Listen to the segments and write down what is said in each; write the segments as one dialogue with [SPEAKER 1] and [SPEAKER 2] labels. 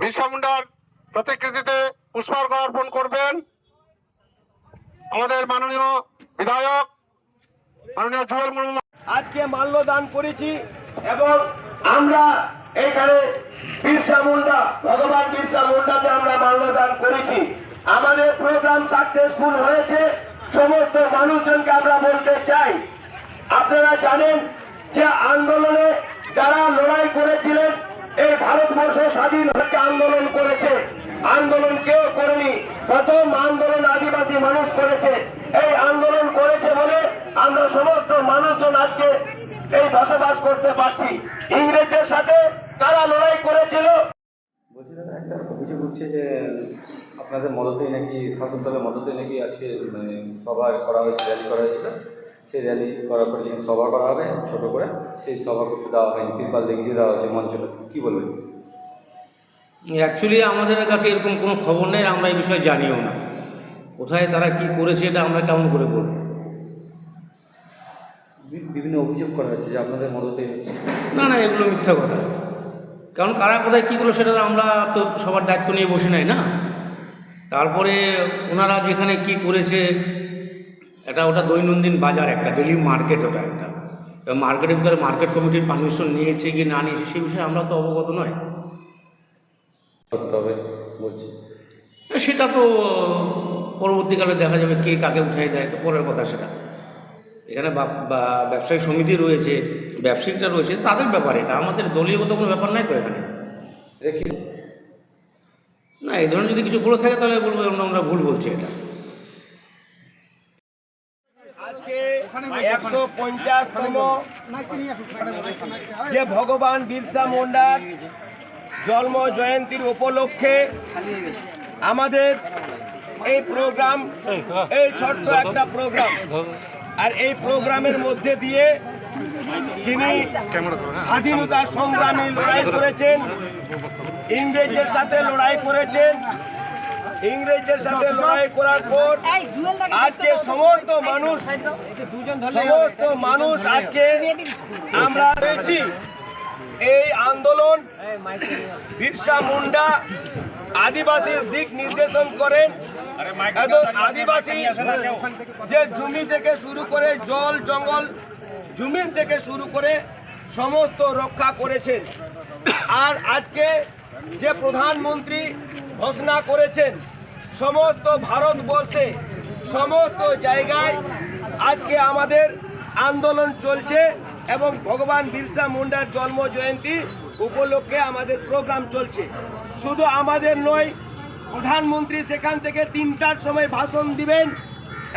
[SPEAKER 1] বিরসা মুন্ডার প্রতিকৃতিতে পুষ্পার্ঘ অর্পণ করবেন। আমাদের মাননীয় বিধায়ক, মাননীয় জুয়েল মুর্মু
[SPEAKER 2] আজকে মাল্যদান করেছি এবং আমরা এখানে বিরসা মুন্ডা, ভগবান বিরসা মুন্ডাতে আমরা মাল্যদান করেছি। আমাদের প্রোগ্রাম সাকসেসফুল হয়েছে, সমস্ত মানুষজনকে আমরা বলতে চাই। আপনারা জানেন যে আন্দোলনে যারা লড়াই করেছিলেন ভারতবর্ষ স্বাধীন হতে আন্দোলন করেছে। আন্দোলন কেউ করেনি, প্রথম আন্দোলন আদিবাসী মানুষ করেছে। এই আন্দোলন করেছে বলে আমরা সমস্ত মানুষজন আজকে এই বসবাস করতে পারছি। ইংরেজদের সাথে কারা লড়াই করেছিল?
[SPEAKER 3] বলছি একটা যে, আপনাদের নাকি নাকি মানে করা হয়েছে র্যালি সেই র্যালি করার সভা করা হবে, ছোট করে, সেই সভা করতে দেওয়া হয়নি। তিরপাল দেখিয়ে দেওয়া হয়েছে মঞ্চটা। কী বলবেন?
[SPEAKER 4] অ্যাকচুয়ালি আমাদের কাছে এরকম কোনো খবর নেই আমরা এই বিষয়ে জানিও না। কোথায় তারা কি করেছে এটা আমরা কেমন করে বলব?
[SPEAKER 3] বিভিন্ন অভিযোগ করা হয়েছে যে আপনাদের মদতে
[SPEAKER 4] না না এগুলো মিথ্যা কথা। কারণ কারা কোথায় কী করল সেটা তো আমরা তো সবার দায়িত্ব নিয়ে বসে নাই না? তারপরে ওনারা যেখানে কি করেছে এটা ওটা দৈনন্দিন বাজার একটা ডেলি মার্কেট ওটা একটা। মার্কেটের ভিতরে মার্কেট কমিটির পারমিশন নিয়েছে কি না নিয়েছে সেই বিষয়ে আমরা তো অবগত নয়।
[SPEAKER 3] করতে হবে বলছি।
[SPEAKER 4] সেটা তো পরবর্তীকালে দেখা যাবে কে কাকে উঠাই দেয় তো পরের কথা সেটা। এখানে ব্যবসায়ী সমিতি রয়েছে ব্যবসায়িকরা রয়েছে তাদের ব্যাপার এটা। আমাদের দলীয়গত কোনো ব্যাপার নাই তো এখানে।
[SPEAKER 3] কি?
[SPEAKER 4] না এই ধরনের যদি কিছু বলে থাকে তাহলে বলব আমরা আমরা ভুল বলছি এটা।
[SPEAKER 2] আজকে একশো পঞ্চাশতম যে ভগবান বিরসা মুন্ডার জন্ম জয়ন্তীর উপলক্ষে আমাদের এই প্রোগ্রাম, এই ছোট্ট একটা প্রোগ্রাম। আর এই প্রোগ্রামের মধ্যে দিয়ে যিনি স্বাধীনতা সংগ্রামী লড়াই করেছেন, ইংরেজদের সাথে লড়াই করেছেন, ইংরেজদের সাথে লড়াই করার পর আজকে সমস্ত মানুষ সমস্ত মানুষ আজকে আমরা রয়েছি। এই আন্দোলন বিরসা মুন্ডা আদিবাসীর দিক নির্দেশন করেন। এবং আদিবাসী যে জমি থেকে শুরু করে জল জঙ্গল জমিন থেকে শুরু করে সমস্ত রক্ষা করেছেন। আর আজকে যে প্রধানমন্ত্রী ঘোষণা করেছেন সমস্ত ভারতবর্ষে সমস্ত জায়গায় আজকে আমাদের আন্দোলন চলছে। এবং ভগবান বিরসা মুন্ডার জন্ম জয়ন্তী উপলক্ষে আমাদের প্রোগ্রাম চলছে। শুধু আমাদের নয়, প্রধানমন্ত্রী সেখান থেকে তিনটার সময় ভাষণ দিবেন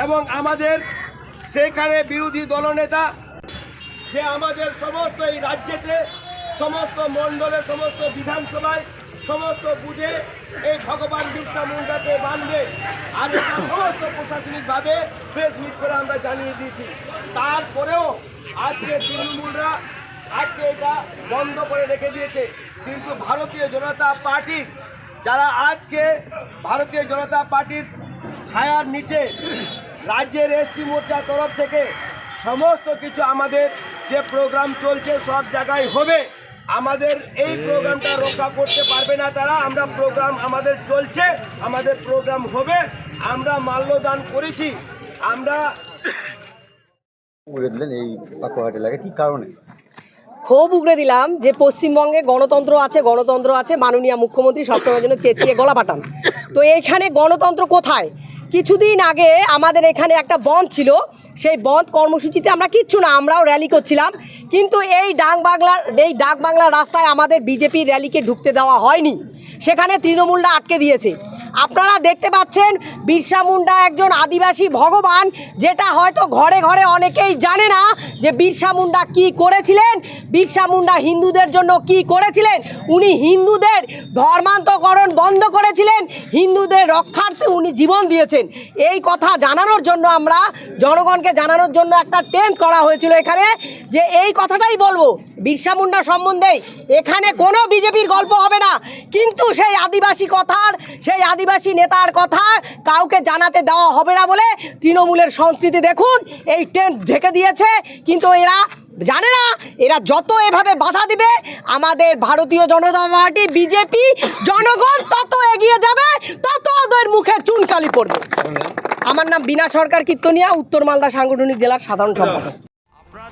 [SPEAKER 2] এবং আমাদের সেখানে বিরোধী দলনেতা যে আমাদের সমস্ত এই রাজ্যেতে, সমস্ত মণ্ডলে, সমস্ত বিধানসভায়, সমস্ত বুঝে এই ভগবান বিরসা মুন্ডাকে মানবে আর সমস্ত প্রশাসনিকভাবে মিট করে আমরা জানিয়ে দিয়েছি। তারপরেও আজকে তৃণমূলরা আজকে এটা বন্ধ করে রেখে দিয়েছে। কিন্তু ভারতীয় জনতা পার্টির যারা আজকে ভারতীয় জনতা পার্টির ছায়ার নিচে রাজ্যের এসটি মোর্চার তরফ থেকে সমস্ত কিছু আমাদের যে প্রোগ্রাম চলছে সব জায়গায় হবে। আমাদের এই প্রোগ্রামটা রক্ষা করতে পারবে না তারা। আমরা প্রোগ্রাম আমাদের চলছে, আমাদের প্রোগ্রাম হবে। আমরা মাল্যদান করেছি। আমরা
[SPEAKER 3] উড়ে দিলেন এই পাকুয়াহাট এলাকায়। কী কারণে?
[SPEAKER 5] ক্ষোভ উগড়ে দিলাম যে পশ্চিমবঙ্গে গণতন্ত্র আছে গণতন্ত্র আছে, মাননীয় মুখ্যমন্ত্রী সবসময়ের জন্য চেঁচিয়ে গলা পাঠান। তো এইখানে গণতন্ত্র কোথায়? কিছুদিন আগে আমাদের এখানে একটা বন্ধ ছিল। সেই বন্ধ কর্মসূচিতে আমরা কিচ্ছু না, আমরাও র্যালি করছিলাম। কিন্তু এই ডাক বাংলার, এই ডাক বাংলার রাস্তায় আমাদের বিজেপির র্যালিকে ঢুকতে দেওয়া হয়নি। সেখানে তৃণমূলরা আটকে দিয়েছে। আপনারা দেখতে পাচ্ছেন বিরসা মুন্ডা একজন আদিবাসী ভগবান, যেটা হয়তো ঘরে ঘরে অনেকেই জানে না যে বিরসা মুন্ডা কী করেছিলেন, বিরসা মুন্ডা হিন্দুদের জন্য কি করেছিলেন, উনি হিন্দুদের ধর্মান্তকরণ বন্ধ করেছিলেন, হিন্দুদের রক্ষার্থে উনি জীবন দিয়েছেন। এই কথা জানানোর জন্য আমরা জনগণকে জানানোর জন্য একটা টেন্ট করা হয়েছিল এখানে, যে এই কথাটাই বলব। বিরসা মুন্ডা সম্বন্ধে এখানে কোনো বিজেপির গল্প হবে না। কিন্তু সেই আদিবাসী কথার, সেই আদিবাসী নেতার কথা কাউকে জানাতে দেওয়া হবে না বলে তৃণমূলের সংস্কৃতি দেখুন, এই টেন্ট ঢেকে দিয়েছে। কিন্তু এরা জানে না, এরা যত এভাবে বাধা দিবে, আমাদের ভারতীয় জনতা পার্টি, বিজেপি, জনগণ তত এগিয়ে যাবে, তত ওদের মুখে চুনকালি পড়বে। আমার নাম বিনা সরকার কীর্তনিয়া, উত্তর মালদা সাংগঠনিক জেলার সাধারণ সম্পাদক।